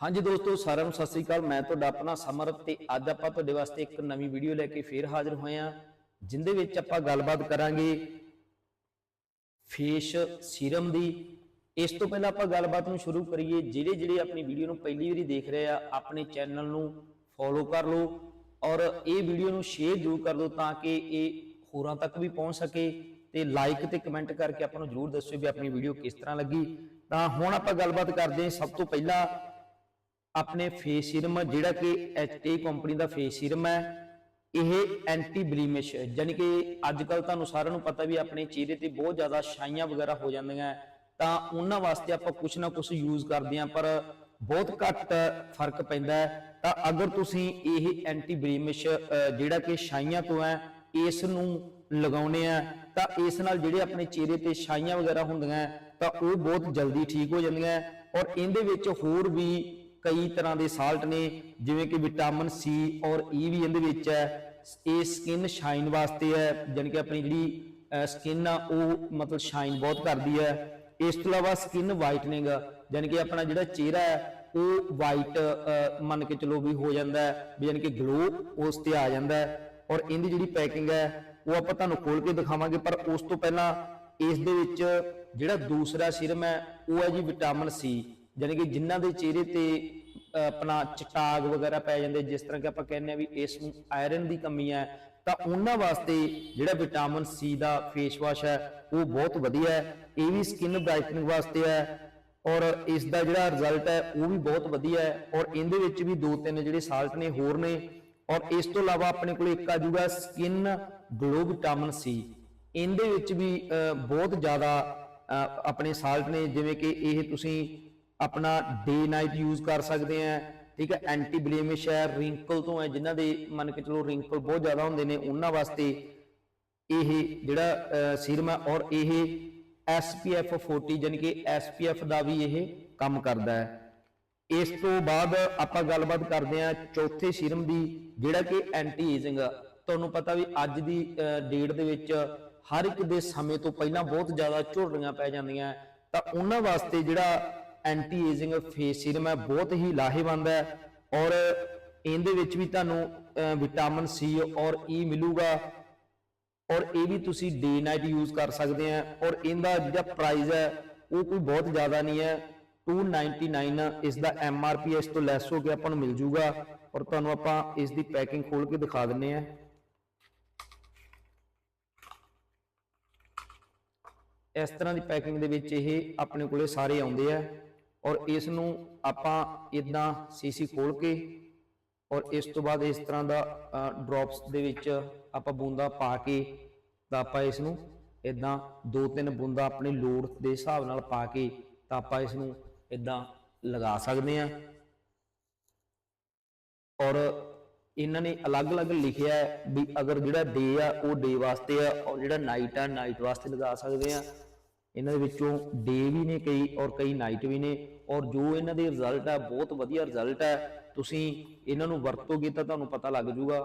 ਹਾਂਜੀ ਦੋਸਤੋ, ਸਾਰਿਆਂ ਨੂੰ ਸਤਿ ਸ੍ਰੀ ਅਕਾਲ। ਮੈਂ ਤੁਹਾਡਾ ਆਪਣਾ ਸਮਰ ਤੇ ਅੱਜ ਆਪਾਂ ਤੁਹਾਡੇ ਵਾਸਤੇ ਇੱਕ ਨਵੀਂ ਵੀਡੀਓ ਲੈ ਕੇ ਫੇਰ ਹਾਜ਼ਰ ਹੋਏ ਹਾਂ, ਜਿੰਦੇ ਵਿੱਚ ਆਪਾਂ ਗੱਲਬਾਤ ਕਰਾਂਗੇ ਫੇਸ ਸੀਰਮ ਦੀ। ਇਸ ਤੋਂ ਪਹਿਲਾਂ ਆਪਾਂ ਗੱਲਬਾਤ ਨੂੰ ਸ਼ੁਰੂ ਕਰੀਏ। ਜਿਹੜੇ ਜਿਹੜੇ ਆਪਣੀ ਵੀਡੀਓ ਨੂੰ ਪਹਿਲੀ ਵਾਰੀ ਦੇਖ ਰਹੇ ਆ, ਆਪਣੇ ਚੈਨਲ ਨੂੰ ਫੋਲੋ ਕਰ ਲਓ ਔਰ ਇਹ ਵੀਡੀਓ ਨੂੰ ਸ਼ੇਅਰ ਜ਼ਰੂਰ ਕਰ ਦਿਓ ਤਾਂ ਕਿ ਇਹ ਹੋਰਾਂ ਤੱਕ ਵੀ ਪਹੁੰਚ ਸਕੇ ਤੇ ਲਾਈਕ ਤੇ ਕਮੈਂਟ ਕਰਕੇ ਆਪਾਂ ਨੂੰ ਜ਼ਰੂਰ ਦੱਸਿਓ ਵੀ ਆਪਣੀ ਵੀਡੀਓ ਕਿਸ ਤਰ੍ਹਾਂ ਲੱਗੀ। ਤਾਂ ਹੁਣ ਆਪਾਂ ਗੱਲਬਾਤ ਕਰਦੇ ਹਾਂ। ਸਭ ਤੋਂ ਪਹਿਲਾਂ ਆਪਣੇ ਫੇਸ ਸੀਰਮ ਜਿਹੜਾ ਕਿ ਐਚਟੀ ਕੰਪਨੀ ਦਾ ਫੇਸ ਸੀਰਮ ਹੈ ਇਹ ਐਂਟੀ ਬਲੀਮਿਸ਼ ਯਾਨੀ ਕਿ ਅੱਜ ਕੱਲ ਤੁਹਾਨੂੰ ਸਾਰਿਆਂ ਨੂੰ ਪਤਾ ਵੀ ਆਪਣੇ ਚਿਹਰੇ ਤੇ ਬਹੁਤ ਜ਼ਿਆਦਾ ਛਾਈਆਂ ਵਗੈਰਾ ਹੋ ਜਾਂਦੀਆਂ ਤਾਂ ਉਹਨਾਂ ਵਾਸਤੇ ਆਪਾਂ ਕੁਝ ਨਾ ਕੁਝ ਯੂਜ਼ ਕਰਦੇ ਹਾਂ ਪਰ ਬਹੁਤ ਘੱਟ ਫ਼ਰਕ ਪੈਂਦਾ ਤਾਂ ਅਗਰ ਤੁਸੀਂ ਇਹ ਐਂਟੀ ਬਲੀਮਿਸ਼ ਜਿਹੜਾ ਕਿ ਛਾਈਆਂ ਤੋਂ ਹੈ ਇਸ ਨੂੰ ਲਗਾਉਨੇ ਆ ਤਾਂ ਇਸ ਨਾਲ ਜਿਹੜੇ ਆਪਣੇ ਚਿਹਰੇ ਤੇ ਛਾਈਆਂ ਵਗੈਰਾ ਹੁੰਦੀਆਂ ਤਾਂ ਉਹ ਬਹੁਤ ਜਲਦੀ ਠੀਕ ਹੋ ਜਾਂਦੀਆਂ ਔਰ ਇਹਦੇ ਵਿੱਚ ਹੋਰ ਵੀ ਕਈ ਤਰ੍ਹਾਂ ਦੇ ਸਾਲਟ ਨੇ, ਜਿਵੇਂ ਕਿ ਵਿਟਾਮਿਨ ਸੀ ਔਰ ਈ ਵੀ ਇਹਦੇ ਵਿੱਚ ਹੈ। ਇਹ ਸਕਿਨ ਸ਼ਾਈਨ ਵਾਸਤੇ ਹੈ, ਜਾਣੀ ਕਿ ਆਪਣੀ ਜਿਹੜੀ ਸਕਿਨ ਆ, ਉਹ ਮਤਲਬ ਸ਼ਾਈਨ ਬਹੁਤ ਕਰਦੀ ਹੈ। ਇਸ ਤੋਂ ਇਲਾਵਾ ਸਕਿਨ ਵਾਈਟਨਿੰਗ ਜਾਣੀ ਕਿ ਆਪਣਾ ਜਿਹੜਾ ਚਿਹਰਾ ਹੈ, ਉਹ ਵਾਈਟ ਮੰਨ ਕੇ ਚਲੋ ਵੀ ਹੋ ਜਾਂਦਾ ਹੈ, ਵੀ ਜਾਣੀ ਕਿ ਗਲੋ ਉਸ ਤੇ ਆ ਜਾਂਦਾ ਹੈ। ਔਰ ਇਹਦੀ ਜਿਹੜੀ ਪੈਕਿੰਗ ਹੈ, ਉਹ ਆਪਾਂ ਤੁਹਾਨੂੰ ਖੋਲ ਕੇ ਦਿਖਾਵਾਂਗੇ, ਪਰ ਉਸ ਤੋਂ ਪਹਿਲਾਂ ਇਸ ਦੇ ਵਿੱਚ ਜਿਹੜਾ ਦੂਸਰਾ ਸਿਰਮ ਹੈ, ਉਹ ਹੈ ਜੀ ਵਿਟਾਮਿਨ ਸੀ। ਯਾਨੀ ਕਿ ਜਿਨ੍ਹਾਂ ਦੇ ਚਿਹਰੇ ਤੇ ਆਪਣਾ ਚਟਾਗ ਵਗੈਰਾ ਪੈ ਜਾਂਦੇ, ਜਿਸ ਤਰ੍ਹਾਂ ਕਿ ਆਪਾਂ ਕਹਿੰਦੇ ਆ ਵੀ ਇਸ ਨੂੰ ਆਇਰਨ ਦੀ ਕਮੀ ਹੈ, ਤਾਂ ਉਹਨਾਂ ਵਾਸਤੇ ਜਿਹੜਾ ਵਿਟਾਮਿਨ ਸੀ ਦਾ ਫੇਸ ਵਾਸ਼ ਹੈ, ਉਹ ਬਹੁਤ ਵਧੀਆ ਹੈ। ਇਹ ਵੀ ਸਕਿਨ ਬ੍ਰਾਈਟਨਿੰਗ ਵਾਸਤੇ ਹੈ ਔਰ ਇਸ ਦਾ ਜਿਹੜਾ ਰਿਜ਼ਲਟ ਹੈ, ਉਹ ਵੀ ਬਹੁਤ ਵਧੀਆ ਹੈ ਔਰ ਇਹਦੇ ਵਿੱਚ ਵੀ ਦੋ ਤਿੰਨ ਜਿਹੜੇ ਸਾਲਟ ਨੇ, ਹੋਰ ਨੇ ਔਰ ਇਸ ਤੋਂ ਇਲਾਵਾ ਆਪਣੇ ਕੋਲ ਇੱਕ ਆ ਜੂਗਾ ਸਕਿਨ ਗਲੋ ਵਿਟਾਮਿਨ ਸੀ ਇਹਦੇ ਵਿੱਚ ਵੀ ਬਹੁਤ ਜ਼ਿਆਦਾ ਆਪਣੇ ਸਾਲਟ ਨੇ, ਜਿਵੇਂ ਕਿ ਇਹ ਤੁਸੀਂ ਆਪਣਾ ਡੇ ਨਾਈਟ ਯੂਜ਼ ਕਰ ਸਕਦੇ ਆ। ਠੀਕ ਹੈ ਐਂਟੀ ਬਲੇਮਿਸ਼ ਹੈ ਰਿੰਕਲ ਤੋਂ ਹੈ ਜਿਨ੍ਹਾਂ ਦੇ ਮੰਨ ਕੇ ਚਲੋ ਰਿੰਕਲ ਬਹੁਤ ਜ਼ਿਆਦਾ ਹੁੰਦੇ ਨੇ, ਉਹਨਾਂ ਵਾਸਤੇ ਇਹ ਜਿਹੜਾ ਸੀਰਮ ਹੈ ਔਰ ਇਹ SPF 40 ਯਾਨੀ ਕਿ SPF ਦਾ ਵੀ ਇਹ ਕੰਮ ਕਰਦਾ ਹੈ। ਇਸ ਤੋਂ ਬਾਅਦ ਆਪਾਂ ਗੱਲਬਾਤ ਕਰਦੇ ਹਾਂ ਚੌਥੇ ਸੀਰਮ ਦੀ, ਜਿਹੜਾ ਕਿ ਐਂਟੀ ਏਜਿੰਗ ਤੁਹਾਨੂੰ ਪਤਾ ਵੀ ਅੱਜ ਦੀ ਡੇਟ ਦੇ ਵਿੱਚ ਹਰ ਇੱਕ ਦੇ ਸਮੇਂ ਤੋਂ ਪਹਿਲਾਂ ਬਹੁਤ ਜ਼ਿਆਦਾ ਝੁਰੜੀਆਂ ਪੈ ਜਾਂਦੀਆਂ। ਤਾਂ ਉਹਨਾਂ ਵਾਸਤੇ ਜਿਹੜਾ ਐਂਟੀ ਏਜਿੰਗ ਫੇਸ ਸੀਰਮ ਹੈ, ਬਹੁਤ ਹੀ ਲਾਹੇਵੰਦ ਹੈ ਔਰ ਇਹਦੇ ਵਿੱਚ ਵੀ ਤੁਹਾਨੂੰ ਵਿਟਾਮਿਨ ਸੀ ਔਰ ਈ ਮਿਲੂਗਾ ਔਰ ਇਹ ਵੀ ਤੁਸੀਂ ਡੇ ਨਾਈਟ ਯੂਜ਼ ਕਰ ਸਕਦੇ ਆ ਔਰ ਇਹਦਾ ਜਿਹੜਾ ਪ੍ਰਾਈਸ ਹੈ, ਉਹ ਕੋਈ ਬਹੁਤ ਜ਼ਿਆਦਾ ਨਹੀਂ ਹੈ 299 ਇਸ ਦਾ ਪੀ ਇਸ ਤੋਂ ਲੈਸ ਹੋ ਕੇ ਆਪਾਂ ਨੂੰ ਮਿਲ ਜੂਗਾ ਔਰ ਤੁਹਾਨੂੰ ਆਪਾਂ ਇਸ ਦੀ ਪੈਕਿੰਗ ਖੋਲ ਕੇ ਦਿਖਾ ਦਿੰਨੇ ਆ ਇਸ ਤਰ੍ਹਾਂ ਦੀ ਪੈਕਿੰਗ ਦੇ ਵਿੱਚ ਇਹ ਆਪਣੇ ਕੋਲੇ ਸਾਰੇ ਆਉਂਦੇ ਆ। ਔਰ ਇਸ ਨੂੰ ਆਪਾਂ ਇਦਾਂ ਸੀਸੀ ਖੋਲ ਕੇ ਔਰ ਇਸ ਤੋਂ ਬਾਅਦ ਇਸ ਤਰ੍ਹਾਂ ਦਾ ਡ੍ਰੌਪਸ ਦੇ ਵਿੱਚ ਆਪਾਂ ਬੂੰਦਾਂ ਪਾ ਕੇ ਤਾਂ ਆਪਾਂ ਇਸ ਨੂੰ ਇਦਾਂ ਦੋ ਤਿੰਨ ਬੂੰਦਾਂ ਆਪਣੀ ਲੋੜ ਦੇ ਹਿਸਾਬ ਨਾਲ ਪਾ ਕੇ ਤਾਂ ਆਪਾਂ ਇਸ ਨੂੰ ਇਦਾਂ ਲਗਾ ਸਕਦੇ ਹਾਂ। ਔਰ ਇਹਨਾਂ ਨੇ ਅਲੱਗ-ਅਲੱਗ ਲਿਖਿਆ ਵੀ ਅਗਰ ਜਿਹੜਾ ਡੇ ਆ ਉਹ ਡੇ ਵਾਸਤੇ ਆ ਔਰ ਜਿਹੜਾ ਨਾਈਟ ਆ ਨਾਈਟ ਵਾਸਤੇ ਲਗਾ ਸਕਦੇ ਆ ਇਹਨਾਂ ਦੇ ਵਿੱਚੋਂ ਡੇ ਵੀ ਨੇ ਕਈ ਔਰ ਕਈ ਨਾਈਟ ਵੀ ਨੇ ਔਰ ਜੋ ਇਹਨਾਂ ਦੇ ਰਿਜ਼ਲਟ ਹੈ ਬਹੁਤ ਵਧੀਆ ਰਿਜ਼ਲਟ ਹੈ ਤੁਸੀਂ ਇਹਨਾਂ ਨੂੰ ਵਰਤੋਗੇ ਤਾਂ ਤੁਹਾਨੂੰ ਪਤਾ ਲੱਗ ਜਾਊਗਾ।